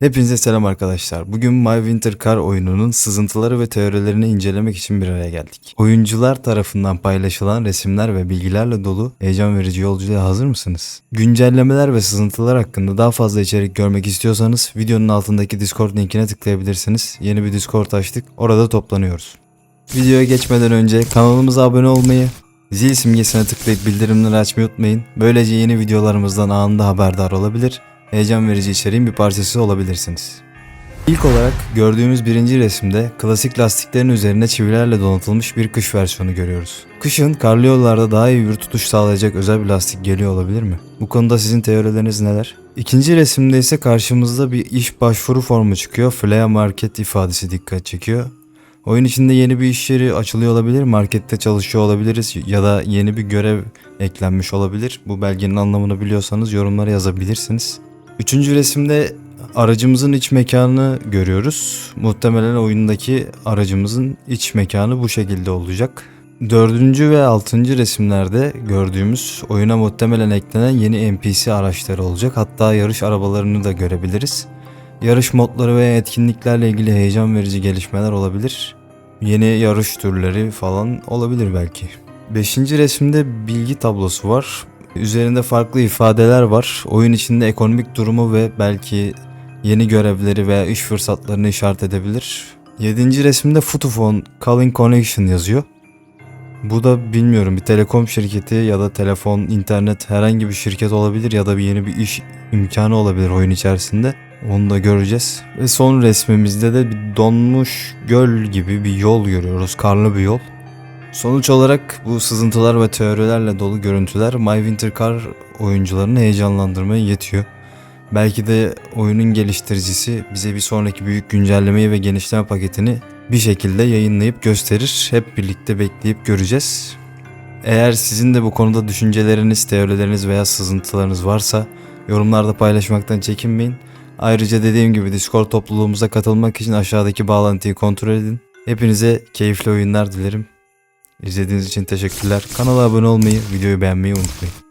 Hepinize selam arkadaşlar. Bugün My Winter Car oyununun sızıntıları ve teorilerini incelemek için bir araya geldik. Oyuncular tarafından paylaşılan resimler ve bilgilerle dolu heyecan verici yolculuğa hazır mısınız? Güncellemeler ve sızıntılar hakkında daha fazla içerik görmek istiyorsanız videonun altındaki Discord linkine tıklayabilirsiniz. Yeni bir Discord açtık. Orada toplanıyoruz. Videoya geçmeden önce kanalımıza abone olmayı, zil simgesine tıklayıp bildirimleri açmayı unutmayın. Böylece yeni videolarımızdan anında haberdar olabilir heyecan verici içeriğin bir parçası olabilirsiniz. İlk olarak gördüğümüz birinci resimde klasik lastiklerin üzerine çivilerle donatılmış bir kış versiyonu görüyoruz. Kışın karlı yollarda daha iyi bir tutuş sağlayacak özel bir lastik geliyor olabilir mi? Bu konuda sizin teorileriniz neler? İkinci resimde ise karşımızda bir iş başvuru formu çıkıyor. Flea Market ifadesi dikkat çekiyor. Oyun içinde yeni bir iş yeri açılıyor olabilir, markette çalışıyor olabiliriz ya da yeni bir görev eklenmiş olabilir. Bu belgenin anlamını biliyorsanız yorumlara yazabilirsiniz. Üçüncü resimde aracımızın iç mekanını görüyoruz. Muhtemelen oyundaki aracımızın iç mekanı bu şekilde olacak. Dördüncü ve altıncı resimlerde gördüğümüz oyuna muhtemelen eklenen yeni NPC araçları olacak. Hatta yarış arabalarını da görebiliriz. Yarış modları ve etkinliklerle ilgili heyecan verici gelişmeler olabilir. Yeni yarış türleri falan olabilir belki. Beşinci resimde bilgi tablosu var. Üzerinde farklı ifadeler var. Oyun içinde ekonomik durumu ve belki yeni görevleri veya iş fırsatlarını işaret edebilir. 7. resimde Futufon Calling Connection yazıyor. Bu da bilmiyorum bir telekom şirketi ya da telefon, internet herhangi bir şirket olabilir ya da bir yeni bir iş imkanı olabilir oyun içerisinde. Onu da göreceğiz. Ve son resmimizde de bir donmuş göl gibi bir yol görüyoruz. Karlı bir yol. Sonuç olarak bu sızıntılar ve teorilerle dolu görüntüler My Winter Car oyuncularını heyecanlandırmaya yetiyor. Belki de oyunun geliştiricisi bize bir sonraki büyük güncellemeyi ve genişleme paketini bir şekilde yayınlayıp gösterir. Hep birlikte bekleyip göreceğiz. Eğer sizin de bu konuda düşünceleriniz, teorileriniz veya sızıntılarınız varsa yorumlarda paylaşmaktan çekinmeyin. Ayrıca dediğim gibi Discord topluluğumuza katılmak için aşağıdaki bağlantıyı kontrol edin. Hepinize keyifli oyunlar dilerim. İzlediğiniz için teşekkürler. Kanala abone olmayı, videoyu beğenmeyi unutmayın.